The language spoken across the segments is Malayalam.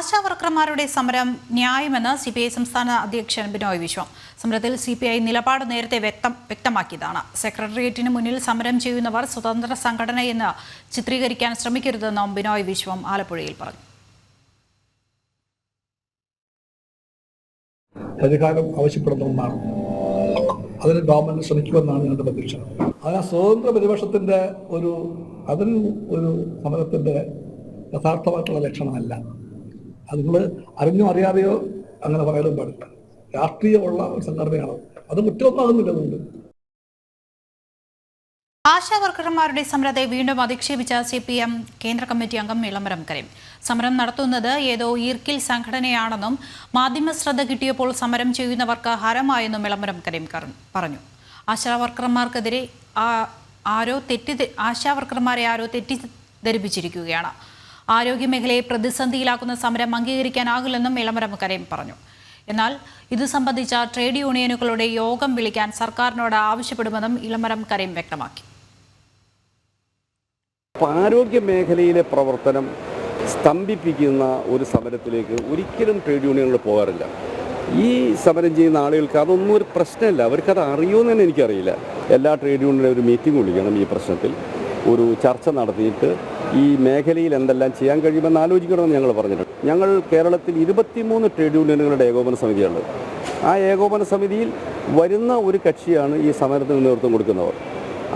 ആശാ വർക്കർമാരുടെ സമരം ന്യായമെന്ന് സി പി ഐ സംസ്ഥാന അധ്യക്ഷൻ ബിനോയ് വിശ്വം. സമരത്തിൽ സി പി ഐ നിലപാട് നേരത്തെ വ്യക്തം വ്യക്തമാക്കിയതാണ്. സെക്രട്ടേറിയറ്റിന് മുന്നിൽ സമരം ചെയ്യുന്നവർ സ്വതന്ത്ര സംഘടനയെന്ന് ചിത്രീകരിക്കാൻ ശ്രമിക്കരുതെന്നും ബിനോയ് വിശ്വം ആലപ്പുഴയിൽ പറഞ്ഞു. പരിഹാരം ആവശ്യപ്പെടുന്ന ഒന്നാണ് അതിന് ഗവൺമെന്റ് ശ്രമിക്കുമെന്നാണ് ഞങ്ങളുടെ പ്രതീക്ഷ. അത് സ്വതന്ത്ര പ്രതിപക്ഷത്തിന്റെ ഒരു അതൊരു ഒരു സമരത്തിന്റെ യഥാർത്ഥമായിട്ടുള്ള ലക്ഷണമല്ല. അത് നിങ്ങൾ അറിഞ്ഞോ അറിയാതെയോ അങ്ങനെ പറയാനും പാടില്ല. രാഷ്ട്രീയമുള്ള ഒരു സംഘടനയാണ്? അത് കുറ്റമൊന്നാകുന്നില്ല അതുകൊണ്ട്. ആശാ വർക്കർമാരുടെ സമരത്തെ വീണ്ടും അധിക്ഷേപിച്ച സി പി എം കേന്ദ്ര കമ്മിറ്റി അംഗം ഇളമരം കരീം. സമരം നടത്തുന്നത് ഏതോ ഈർക്കിൽ സംഘടനയാണെന്നും മാധ്യമ ശ്രദ്ധ കിട്ടിയപ്പോൾ സമരം ചെയ്യുന്നവർക്ക് ഹരമായെന്നും ഇളമരം കരീം പറഞ്ഞു. ആശാ വർക്കർമാർക്കെതിരെ ആ- ആരോ തെറ്റി ആശാ വർക്കർമാരെ ആരോ തെറ്റിദ്ധരിപ്പിച്ചിരിക്കുകയാണ്. ആരോഗ്യമേഖലയെ പ്രതിസന്ധിയിലാക്കുന്ന സമരം അംഗീകരിക്കാനാകില്ലെന്നും ഇളമരം കരീം പറഞ്ഞു. എന്നാൽ ഇത് സംബന്ധിച്ച ട്രേഡ് യൂണിയനുകളുടെ യോഗം വിളിക്കാൻ സർക്കാരിനോട് ആവശ്യപ്പെടുമെന്നും ഇളമരം കരയും വ്യക്തമാക്കി. ആരോഗ്യ മേഖലയിലെ പ്രവർത്തനം സ്തംഭിപ്പിക്കുന്ന ഒരു സമരത്തിലേക്ക് ഒരിക്കലും ട്രേഡ് യൂണിയനുകൾ പോകാറില്ല. ഈ സമരം ചെയ്യുന്ന ആളുകൾക്ക് അതൊന്നും ഒരു പ്രശ്നമല്ല. അവർക്കത് അറിയുമെന്ന് തന്നെ എനിക്കറിയില്ല. എല്ലാ ട്രേഡ് യൂണിയനും ഒരു മീറ്റിംഗ് വിളിക്കണം ഈ പ്രശ്നത്തിൽ. ഒരു ചർച്ച നടത്തിയിട്ട് ഈ മേഖലയിൽ എന്തെല്ലാം ചെയ്യാൻ കഴിയുമെന്ന് ആലോചിക്കണമെന്ന് ഞങ്ങൾ പറഞ്ഞിട്ടുണ്ട്. ഞങ്ങൾ കേരളത്തിൽ ഇരുപത്തിമൂന്ന് ട്രേഡ് യൂണിയനുകളുടെ ഏകോപന സമിതിയുണ്ട് ആ ഏകോപന സമിതിയിൽ വരുന്ന ഒരു കക്ഷിയാണ് ഈ സമരത്തിന് നേതൃത്വം കൊടുക്കുന്നവർ.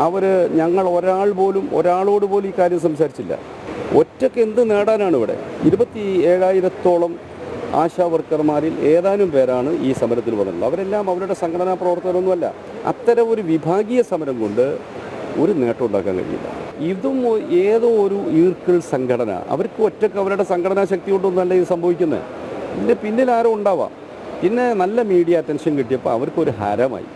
അവർ ഞങ്ങൾ ഒരാൾ പോലും ഒരാളോട് പോലും ഈ കാര്യം സംസാരിച്ചില്ല. ഒറ്റയ്ക്ക് എന്ത് നേടാനാണ് ഇവിടെ? ഇരുപത്തി ഏഴായിരത്തോളം ആശാ വർക്കർമാരിൽ ഏതാനും പേരാണ് ഈ സമരത്തിൽ വന്നിട്ടുള്ളത്. അവരെല്ലാം അവരുടെ സംഘടനാ പ്രവർത്തകരൊന്നുമല്ല. അത്തരം ഒരു വിഭാഗീയ സമരം കൊണ്ട് ഒരു നേട്ടം ഉണ്ടാക്കാൻ കഴിയില്ല. ഇതും ഏതോ ഒരു ഈർക്കിൾ സംഘടന. അവർക്ക് ഒറ്റയ്ക്ക് അവരുടെ സംഘടനാ ശക്തി കൊണ്ടൊന്നല്ല ഇത് സംഭവിക്കുന്നത്. ഇതിന്റെ പിന്നിൽ ആരോ ഉണ്ടാവാം. പിന്നെ നല്ല മീഡിയ അറ്റൻഷൻ കിട്ടിയപ്പോൾ അവർക്കൊരു ഹരമായി.